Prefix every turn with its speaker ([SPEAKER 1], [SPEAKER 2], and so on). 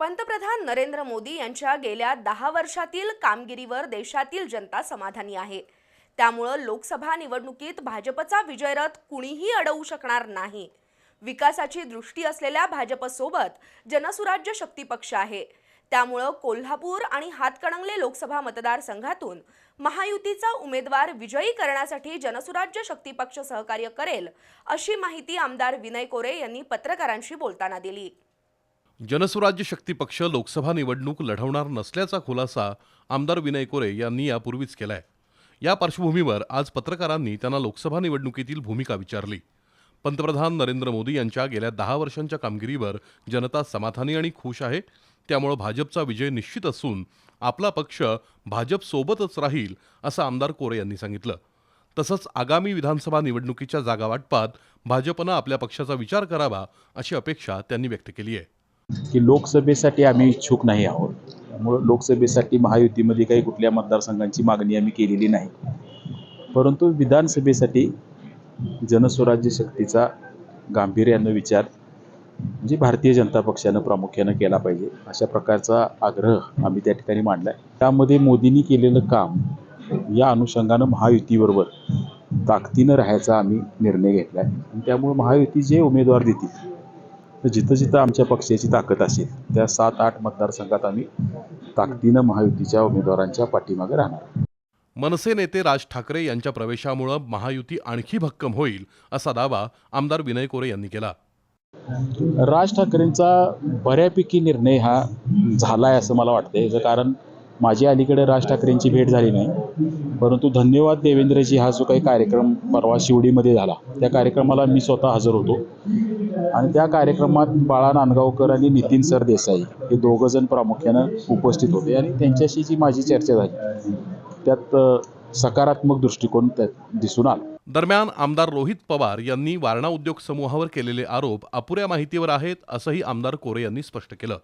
[SPEAKER 1] पंतप्रधान नरेंद्र मोदी यांच्या गेल्या दहा वर्षातील कामगिरीवर देशातील जनता समाधानी आहे. त्यामुळं लोकसभा निवडणुकीत भाजपचा विजयरथ कुणीही अडवू शकणार नाही. विकासाची दृष्टी असलेल्या भाजपसोबत जनसुराज्य शक्ती पक्ष आहे. त्यामुळं कोल्हापूर आणि हातकणंगले लोकसभा मतदारसंघातून महायुतीचा उमेदवार विजयी करण्यासाठी जनसुराज्य शक्ती पक्ष सहकार्य करेल अशी माहिती आमदार विनय कोरे यांनी पत्रकारांशी बोलताना दिली.
[SPEAKER 2] जनस्वराज्य शक्ती पक्ष लोकसभा निवडणूक लढवणार नसल्याचा खुलासा आमदार विनय कोरे यांनी यापूर्वीच केलाय. या पार्श्वभूमीवर आज पत्रकारांनी त्यांना लोकसभा निवडणुकीतील भूमिका विचारली. पंतप्रधान नरेंद्र मोदी यांच्या गेल्या दहा वर्षांच्या कामगिरीवर जनता समाधानी आणि खुश आहे. त्यामुळं भाजपचा विजय निश्चित असून आपला पक्ष भाजपसोबतच राहील असं आमदार कोरे यांनी सांगितलं. तसंच आगामी विधानसभा निवडणुकीच्या जागा वाटपात भाजपनं आपल्या पक्षाचा विचार करावा अशी अपेक्षा त्यांनी व्यक्त केली आहे.
[SPEAKER 3] की लोकसभेसाठी आम्ही इच्छुक नाही आहोत. त्यामुळं लोकसभेसाठी महायुतीमध्ये काही कुठल्या मतदारसंघांची मागणी आम्ही केलेली नाही. परंतु विधानसभेसाठी जनस्वराज्य शक्तीचा गांभीर्यानं विचार म्हणजे भारतीय जनता पक्षानं प्रामुख्यानं केला पाहिजे अशा प्रकारचा आग्रह आम्ही त्या ठिकाणी मांडला आहे त्यामध्ये मोदींनी केलेलं काम या अनुषंगानं महायुतीबरोबर ताकदीनं राहायचा आम्ही निर्णय घेतला आहे आणि त्यामुळे महायुती जे उमेदवार देतील तर जिथं जिथं आमच्या पक्षाची ताकद असेल त्या सात आठ मतदारसंघात आम्ही ताकदीनं महायुतीच्या उमेदवारांच्या पाठीमागे राहणार.
[SPEAKER 2] मनसे नेते राज ठाकरे यांच्या प्रवेशामुळं महायुती आणखी भक्कम होईल असा दावा आमदार विनय कोरे यांनी केला.
[SPEAKER 3] राज ठाकरेंचा बऱ्यापैकी निर्णय हा झाला आहे असं मला वाटतं याचं कारण माझी अलीकडे राज ठाकरेंची भेट झाली नाही. परंतु धन्यवाद देवेंद्रजी हा जो काही कार्यक्रम परवा शिवडीमध्ये झाला त्या कार्यक्रमाला मी स्वतः हजर होतो. आणि त्या कार्यक्रमात बाळा नांदगावकर आणि नितीन सर देसाई हे दोघं जण प्रामुख्यानं उपस्थित होते. आणि त्यांच्याशी जी माझी चर्चा झाली त्यात सकारात्मक दृष्टिकोन दिसून आला.
[SPEAKER 2] दरम्यान आमदार रोहित पवार यांनी वारणा उद्योग समूहावर केलेले आरोप अपुऱ्या माहितीवर आहेत असंही आमदार कोरे यांनी स्पष्ट केलं.